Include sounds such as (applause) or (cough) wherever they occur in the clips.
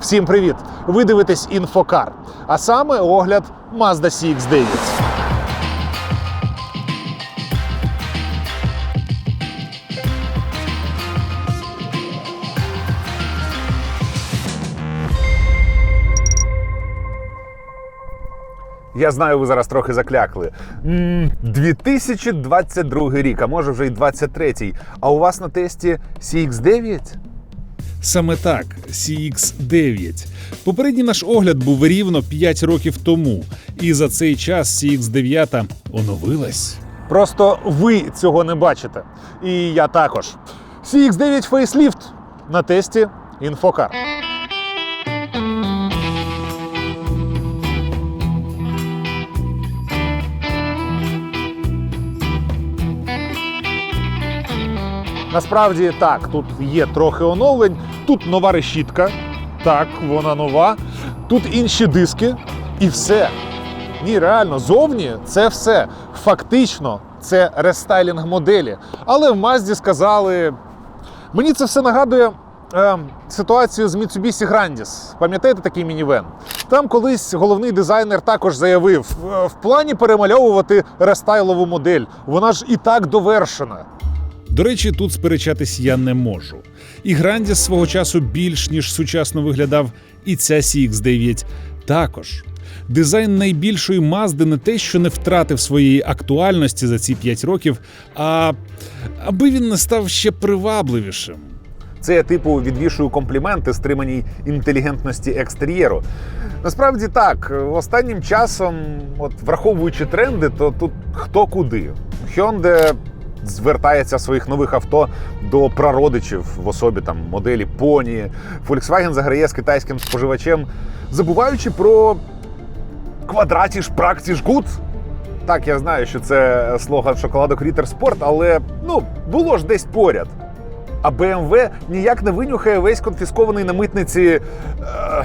Всім привіт! Ви дивитесь інфокар, а саме огляд Mazda CX-9. Я знаю, ви зараз трохи заклякли. м 2022 рік, а може вже й 23-й. А у вас на тесті CX-9? Саме так, CX9. Попередній наш огляд був рівно 5 років тому, і за цей час CX9 оновилась. Просто ви цього не бачите. І я також. CX9 Facelift на тесті інфокар. Насправді так, тут є трохи оновлень. Тут нова решітка. Так, вона нова. Тут інші диски і все. Ні, реально, зовні це все. Фактично, це рестайлінг моделі. Але в Мазді сказали. Мені це все нагадує е, ситуацію з Mitsubishi Grandis. Пам'ятаєте такий мінівен? Там колись головний дизайнер також заявив: «Е, в плані перемальовувати рестайлову модель. Вона ж і так довершена. До речі, тут сперечатись я не можу. І Грандіс свого часу більш ніж сучасно виглядав, і ця CX9 також. Дизайн найбільшої Мазди не те, що не втратив своєї актуальності за ці 5 років, а аби він не став ще привабливішим. Це я типу відвішую компліменти стриманій інтелігентності екстер'єру. Насправді так, останнім часом, от враховуючи тренди, то тут хто куди. Hyundai звертається своїх нових авто до прародичів в особі там моделі Pony. Volkswagen заграє з китайським споживачем, забуваючи про квадратіш практіш гуд. Так, я знаю, що це слоган шоколадок Рітер Спорт, але ну було ж десь поряд. А BMW ніяк не винюхає весь конфіскований на митниці. Е,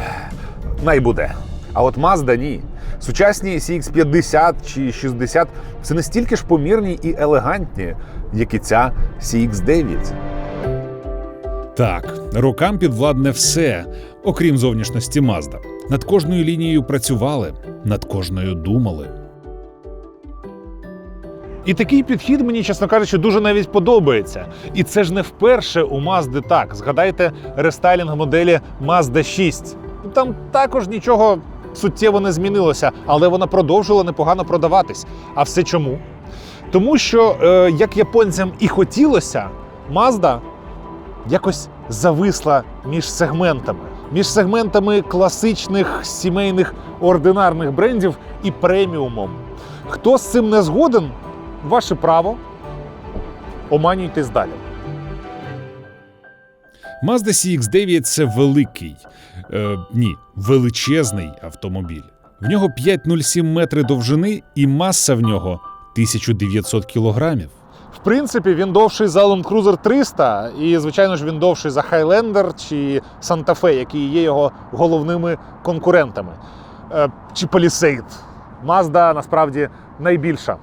най буде. А от Mazda ні. Сучасні CX50 чи 60 це настільки ж помірні і елегантні, як і ця CX9. Так, рокам підвладне все, окрім зовнішності Мазда. Над кожною лінією працювали, над кожною думали. І такий підхід мені, чесно кажучи, дуже навіть подобається. І це ж не вперше у Mazda так. Згадайте рестайлінг моделі Mazda 6. Там також нічого суттєво не змінилося, але вона продовжила непогано продаватись. А все чому? Тому що, е, як японцям і хотілося, Mazda якось зависла між сегментами, між сегментами класичних сімейних ординарних брендів і преміумом. Хто з цим не згоден, ваше право. Оманюйтесь далі. Mazda CX9 – це великий, е, ні, величезний автомобіль. В нього 5,07 метри довжини і маса в нього 1900 кілограмів. В принципі, він довший за Land Cruiser 300, і, звичайно ж, він довший за Highlander чи Santa Fe, які є його головними конкурентами. Е, Чи Palisade. Mazda насправді найбільша.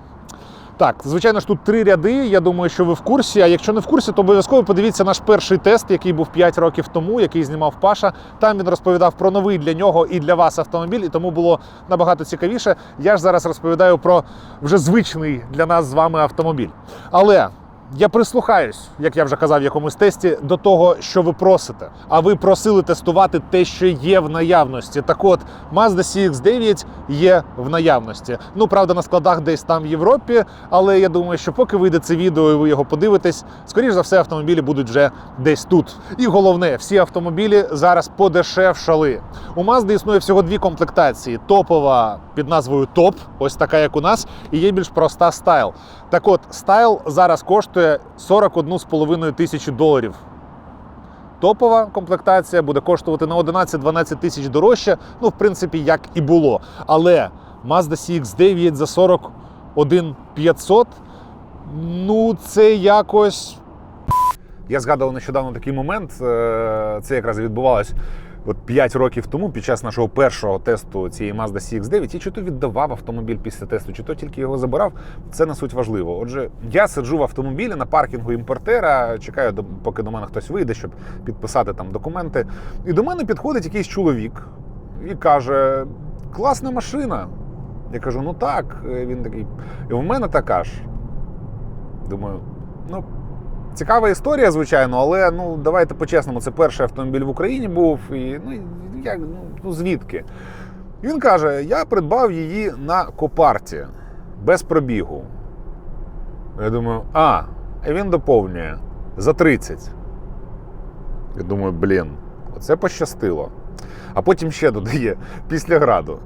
Так, звичайно ж, тут три ряди. Я думаю, що ви в курсі. А якщо не в курсі, то обов'язково подивіться наш перший тест, який був 5 років тому, який знімав Паша. Там він розповідав про новий для нього і для вас автомобіль, і тому було набагато цікавіше. Я ж зараз розповідаю про вже звичний для нас з вами автомобіль. Але я прислухаюсь, як я вже казав в якомусь тесті, до того, що ви просите. А ви просили тестувати те, що є в наявності. Так от, Mazda CX-9 є в наявності. Ну, правда, на складах десь там в Європі, але я думаю, що поки вийде це відео і ви його подивитесь, скоріш за все, автомобілі будуть вже десь тут. І головне, всі автомобілі зараз подешевшали. У Mazda існує всього дві комплектації: топова під назвою Топ, ось така, як у нас, і є більш проста стайл. Так от, стайл зараз коштує 41,5 тисячі доларів. Топова комплектація буде коштувати на 11-12 тисяч дорожче, ну, в принципі, як і було. Але Mazda CX-9 за 41 500, ну, це якось. Я згадував нещодавно такий момент, е, це якраз відбувалось. От 5 років тому, під час нашого першого тесту цієї Mazda CX-9, я чи то віддавав автомобіль після тесту, чи то тільки його забирав. Це не суть важливо. Отже, я сиджу в автомобілі на паркінгу імпортера, чекаю, поки до мене хтось вийде, щоб підписати там документи. І до мене підходить якийсь чоловік і каже: класна машина. Я кажу, ну так. Е, Він такий, і в мене така ж. Думаю, ну, цікава історія, звичайно, але ну, давайте по-чесному, це перший автомобіль в Україні був. І, ну, як, ну, ну звідки? Він каже: я придбав її на копарті без пробігу. Я думаю, а, і він доповнює за 30. Я думаю, блін, оце пощастило. А потім ще додає після граду.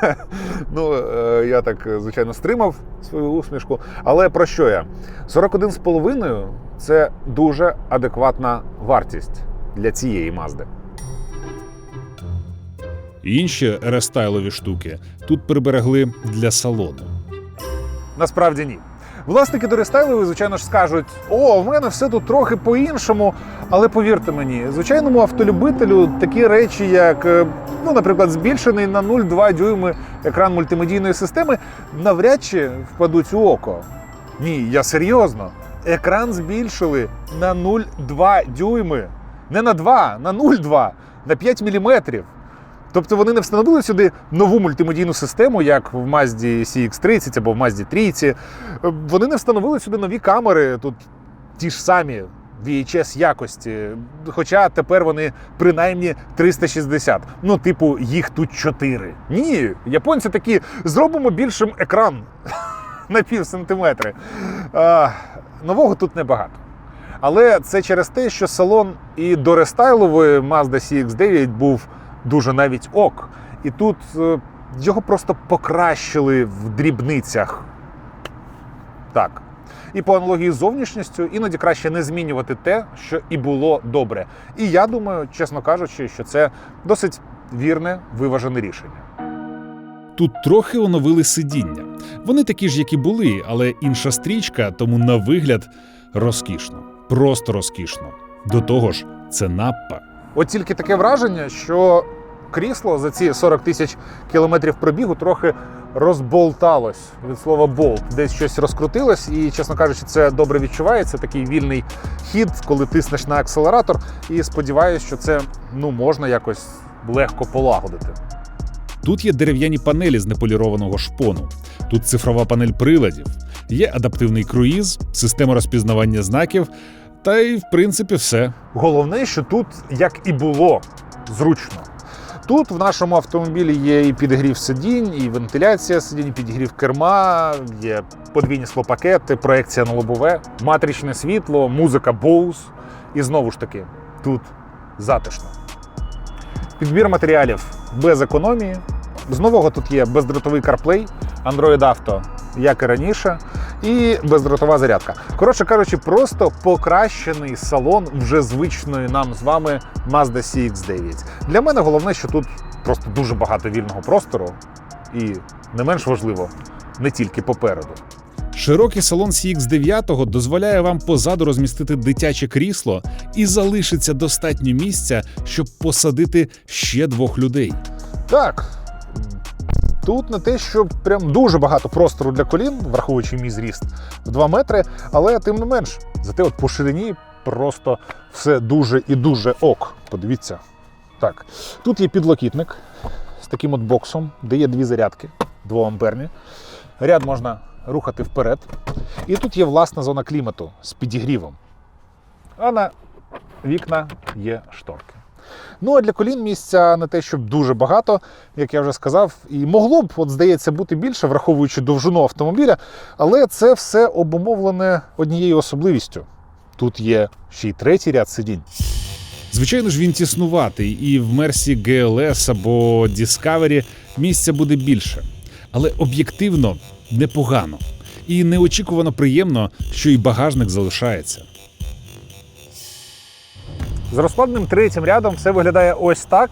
(laughs) ну, е, я так, е, звичайно, стримав свою усмішку. Але про що я? 41,5 це дуже адекватна вартість для цієї мазди. Інші рестайлові штуки тут приберегли для салону. Насправді ні. Власники дорестайлові, звичайно ж, скажуть: о, в мене все тут трохи по-іншому. Але повірте мені, звичайному автолюбителю такі речі, як, е, ну, наприклад, збільшений на 0,2 дюйми екран мультимедійної системи, навряд чи впадуть у око. Ні, я серйозно. Екран збільшили на 0,2 дюйми. Не на 2, на 0,2, на 5 міліметрів. Тобто вони не встановили сюди нову мультимедійну систему, як в Mazda CX-30 або в Mazda 3. Вони не встановили сюди нові камери, тут ті ж самі VHS якості. Хоча тепер вони принаймні 360. Ну, типу, їх тут 4. Ні, японці такі зробимо більшим екран (laughs) на пів сантиметри. А, нового тут небагато. Але це через те, що салон і до рестайлової Mazda CX-9 був дуже навіть ок. І тут е, його просто покращили в дрібницях. Так. І по аналогії з зовнішністю іноді краще не змінювати те, що і було добре. І я думаю, чесно кажучи, що це досить вірне, виважене рішення. Тут трохи оновили сидіння. Вони такі ж, як і були, але інша стрічка, тому на вигляд розкішно. Просто розкішно. До того ж, це наппа. От тільки таке враження, що крісло за ці 40 тисяч кілометрів пробігу трохи розболталось від слова болт. Десь щось розкрутилось, і, чесно кажучи, це добре відчувається. Такий вільний хід, коли тиснеш на акселератор. І сподіваюся, що це ну можна якось легко полагодити. Тут є дерев'яні панелі з неполірованого шпону. Тут цифрова панель приладів, є адаптивний круїз, система розпізнавання знаків, та й в принципі все. Головне, що тут, як і було, зручно. Тут в нашому автомобілі є і підігрів сидінь, і вентиляція сидінь, і підігрів керма, є подвійні склопакети, проекція на лобове, матричне світло, музика Bose. І знову ж таки, тут затишно. Підбір матеріалів без економії. З нового тут є бездротовий CarPlay, Android Auto, як і раніше, і бездротова зарядка. Коротше кажучи, просто покращений салон вже звичної нам з вами Mazda CX-9. Для мене головне, що тут просто дуже багато вільного простору, і не менш важливо, не тільки попереду. Широкий салон CX9 дозволяє вам позаду розмістити дитяче крісло і залишиться достатньо місця, щоб посадити ще двох людей. Так. Тут не те, що прям дуже багато простору для колін, враховуючи мій зріст в 2 метри, але тим не менш, зате от по ширині просто все дуже і дуже ок. Подивіться. Так, тут є підлокітник з таким от боксом, де є дві зарядки, 2 амперні. Ряд можна рухати вперед. І тут є власна зона клімату з підігрівом. А на вікна є шторки. Ну а для колін місця не те, щоб дуже багато, як я вже сказав, і могло б, от здається, бути більше, враховуючи довжину автомобіля, але це все обумовлене однією особливістю. Тут є ще й третій ряд сидінь. Звичайно ж, він тіснуватий, і в Мерсі GLS або Discovery місця буде більше. Але об'єктивно непогано. І неочікувано приємно, що і багажник залишається. З розкладним третім рядом все виглядає ось так.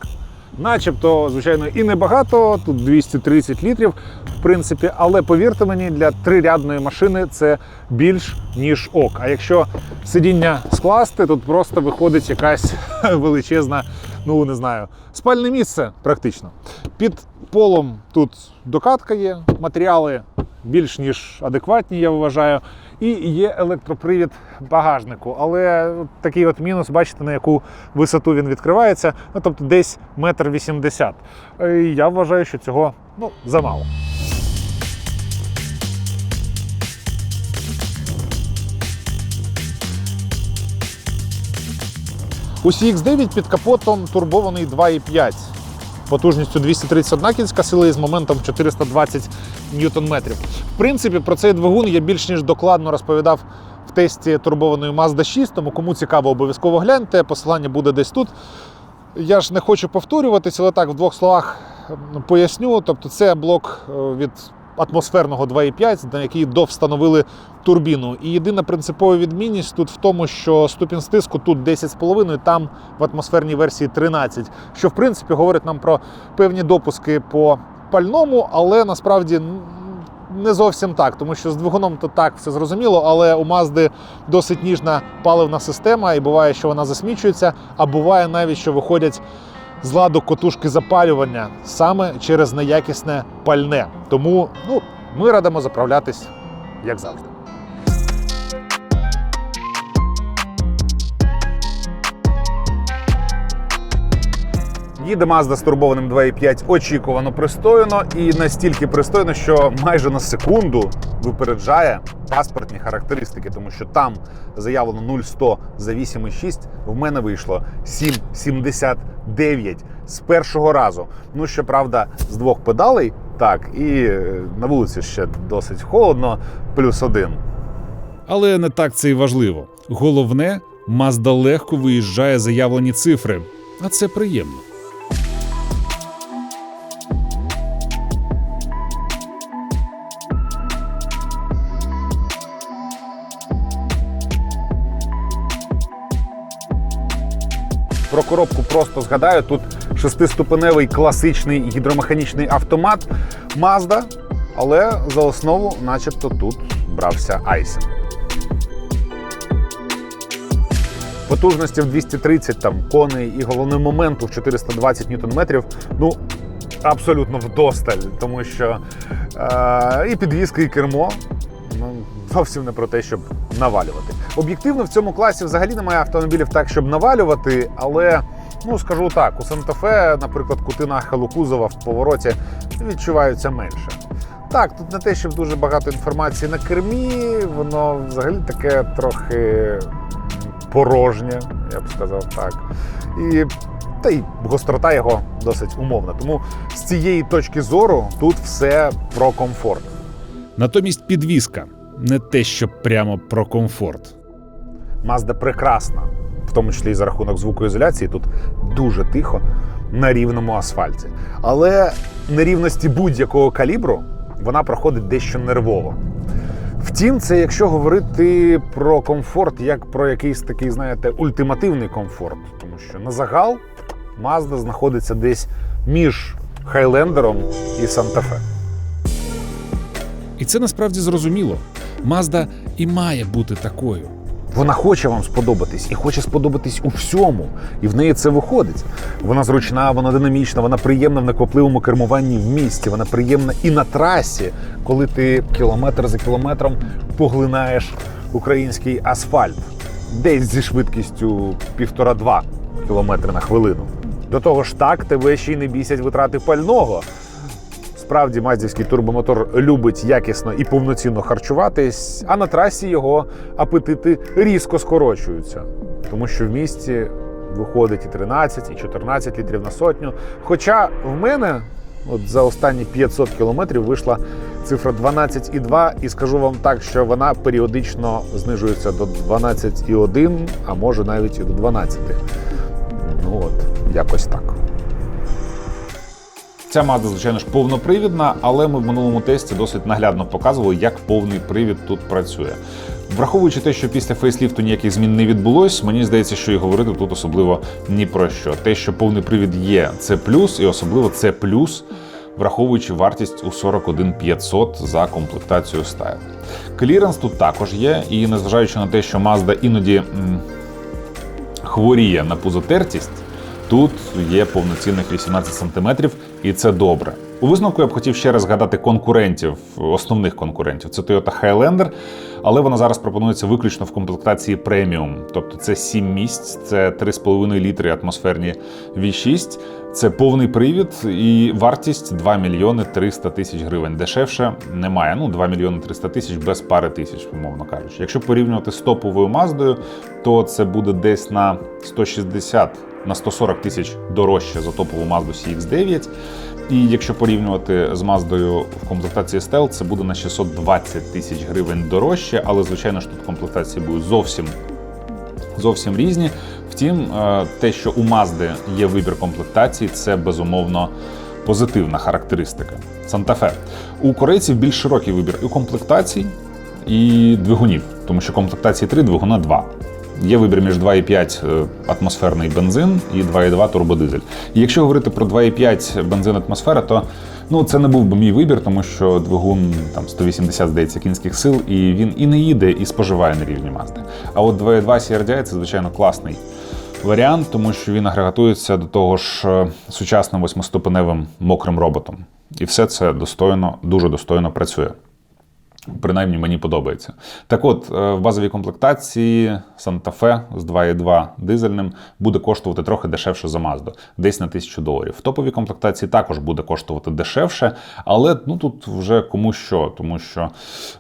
Начебто, звичайно, і небагато, тут 230 літрів, в принципі, але повірте мені, для трирядної машини це більш ніж ок. А якщо сидіння скласти, тут просто виходить якась (laughs) величезна ну не знаю, спальне місце практично. Під полом тут докатка є, матеріали більш ніж адекватні, я вважаю. І є електропривід багажнику. Але такий от мінус, бачите, на яку висоту він відкривається, ну тобто десь метр вісімдесят. Е, Я вважаю, що цього ну, замало. У CX9 під капотом турбований 2,5 потужністю 231 кінська сили і з моментом 420 ньютон-метрів. В принципі, про цей двигун я більш ніж докладно розповідав в тесті турбованої Mazda 6, тому кому цікаво, обов'язково гляньте. Посилання буде десь тут. Я ж не хочу повторюватися, але так в двох словах поясню. Тобто, це блок е, від атмосферного 2,5, на який довстановили турбіну. І єдина принципова відмінність тут в тому, що ступінь стиску тут 10,5, там в атмосферній версії 13, що в принципі говорить нам про певні допуски по пальному, але насправді не зовсім так, тому що з двигуном то так все зрозуміло, але у Мазди досить ніжна паливна система, і буває, що вона засмічується, а буває навіть, що виходять з ладу котушки запалювання саме через неякісне пальне. Тому ну, ми радимо заправлятись як завжди. Їде Mazda з турбованим 2.5 очікувано пристойно і настільки пристойно, що майже на секунду випереджає паспортні характеристики, тому що там заявлено 0,100 за 8,6, в мене вийшло 7,79 з першого разу. Ну, щоправда, з двох педалей, так, і е, на вулиці ще досить холодно, плюс один. Але не так це і важливо. Головне, Mazda легко виїжджає заявлені цифри, а це приємно. Про коробку просто згадаю. Тут шестиступеневий класичний гідромеханічний автомат Mazda, але за основу, начебто, тут брався Айсен. Потужності в 230 там коней і головний моменту в 420 ньютон-метрів. Ну, абсолютно вдосталь, тому що е, і підвізка, і кермо. Ну, зовсім не про те, щоб навалювати. Об'єктивно, в цьому класі взагалі немає автомобілів так, щоб навалювати, але ну скажу так, у Санта-Фе, наприклад, кути нахилу кузова в повороті відчуваються менше. Так, тут не те, щоб дуже багато інформації на кермі, воно взагалі таке трохи порожнє, я б сказав так. І та й гострота його досить умовна. Тому з цієї точки зору тут все про комфорт. Натомість підвізка не те, що прямо про комфорт. Mazda прекрасна, в тому числі і за рахунок звукоізоляції. Тут дуже тихо на рівному асфальті. Але нерівності будь-якого калібру вона проходить дещо нервово. Втім, це якщо говорити про комфорт як про якийсь такий, знаєте, ультимативний комфорт, тому що на загал Mazda знаходиться десь між Хайлендером і Санта-Фе. І це насправді зрозуміло. Mazda і має бути такою. Вона хоче вам сподобатись і хоче сподобатись у всьому. І в неї це виходить. Вона зручна, вона динамічна, вона приємна в неквапливому кермуванні в місті. Вона приємна і на трасі, коли ти кілометр за кілометром поглинаєш український асфальт, десь зі швидкістю півтора-два кілометри на хвилину. До того ж, так тебе ще й не бісять витрати пального. Справді, мазівський турбомотор любить якісно і повноцінно харчуватись, а на трасі його апетити різко скорочуються, тому що в місті виходить і 13, і 14 літрів на сотню. Хоча в мене от за останні 500 кілометрів вийшла цифра 12,2, і скажу вам так, що вона періодично знижується до 12,1, а може навіть і до 12. Ну от, якось так. Ця Mazda, звичайно ж, повнопривідна, але ми в минулому тесті досить наглядно показували, як повний привід тут працює. Враховуючи те, що після фейсліфту ніяких змін не відбулось, мені здається, що і говорити тут особливо ні про що. Те, що повний привід є, це плюс, і особливо це плюс, враховуючи вартість у 41 500 за комплектацію Style. Кліренс тут також є, і незважаючи на те, що Mazda іноді м, хворіє на пузотертість, Тут є повноцінних 18 см, і це добре. У висновку я б хотів ще раз згадати конкурентів, основних конкурентів. Це Toyota Highlander, але вона зараз пропонується виключно в комплектації преміум. Тобто це 7 місць, це 3,5 літри атмосферні V6, це повний привід і вартість 2 мільйони 300 тисяч гривень. Дешевше немає. Ну, 2 мільйони 300 тисяч без пари тисяч, умовно кажучи. Якщо порівнювати з топовою Маздою, то це буде десь на 160 на 140 тисяч дорожче за топову Mazda CX-9. І якщо порівнювати з Маздою в комплектації Stealth, це буде на 620 тисяч гривень дорожче, але звичайно ж тут комплектації будуть зовсім зовсім різні. Втім, е, те, що у Мазди є вибір комплектацій, це безумовно позитивна характеристика. Санта-Фе. У корейців більш широкий вибір і комплектацій, і двигунів, тому що комплектації 3, двигуна 2. Є вибір між 2,5 е, атмосферний бензин і 2,2 турбодизель. І якщо говорити про 2,5 бензин атмосфера, то ну це не був би мій вибір, тому що двигун там 180, здається, кінських сил, і він і не їде, і споживає на рівні Мазди. А от 2,2 CRDI – це звичайно класний варіант, тому що він агрегатується до того ж е, сучасним восьмиступеневим мокрим роботом. І все це достойно, дуже достойно працює. Принаймні мені подобається. Так от, е, в базовій комплектації Santa Fe з 2.2 дизельним буде коштувати трохи дешевше за Mazda, десь на 1000 доларів. В топовій комплектації також буде коштувати дешевше, але ну тут вже кому що, тому що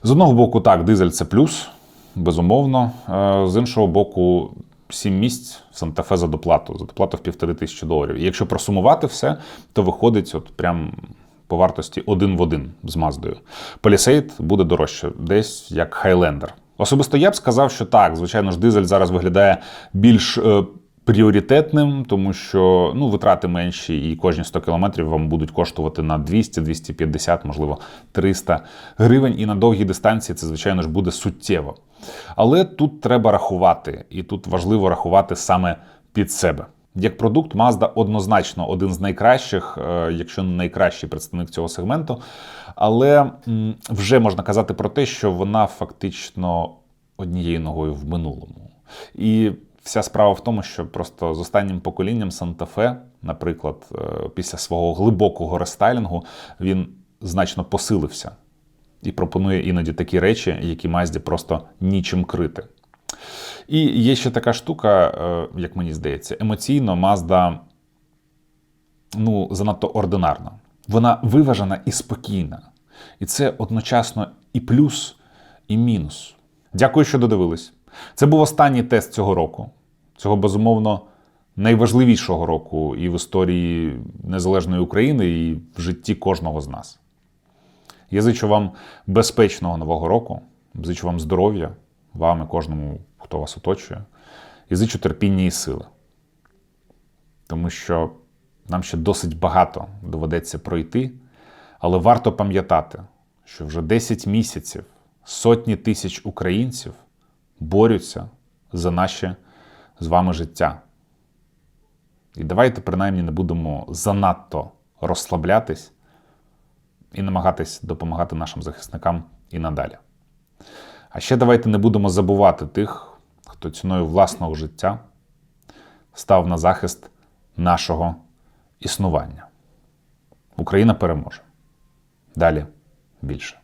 з одного боку, так, дизель це плюс, безумовно. Е, З іншого боку, 7 місць в Santa-Fe за доплату, за доплату в півтори тисячі доларів. І якщо просумувати все, то виходить от прям по вартості один в один з Маздою. Palisade буде дорожче, десь як Highlander. Особисто я б сказав, що так, звичайно ж, дизель зараз виглядає більш е, пріоритетним, тому що ну, витрати менші, і кожні 100 кілометрів вам будуть коштувати на 200, 250, можливо, 300 гривень. І на довгій дистанції це, звичайно ж, буде суттєво. Але тут треба рахувати, і тут важливо рахувати саме під себе. Як продукт, Mazda однозначно один з найкращих, е, якщо не найкращий представник цього сегменту. Але вже можна казати про те, що вона фактично однією ногою в минулому. І вся справа в тому, що просто з останнім поколінням Fe, наприклад, е, після свого глибокого рестайлінгу, він значно посилився і пропонує іноді такі речі, які Mazda просто нічим крити. І є ще така штука, е, як мені здається, емоційно Mazda ну, занадто ординарна. Вона виважена і спокійна. І це одночасно і плюс, і мінус. Дякую, що додивились. Це був останній тест цього року. Цього, безумовно, найважливішого року і в історії незалежної України, і в житті кожного з нас. Я зичу вам безпечного нового року, зичу вам здоров'я, вам і кожному, хто вас оточує, і зичу терпіння і сили. Тому що нам ще досить багато доведеться пройти, але варто пам'ятати, що вже 10 місяців сотні тисяч українців борються за наше з вами життя. І давайте принаймні не будемо занадто розслаблятись і намагатись допомагати нашим захисникам і надалі. А ще давайте не будемо забувати тих, хто ціною власного життя став на захист нашого існування. Україна переможе. Далі більше.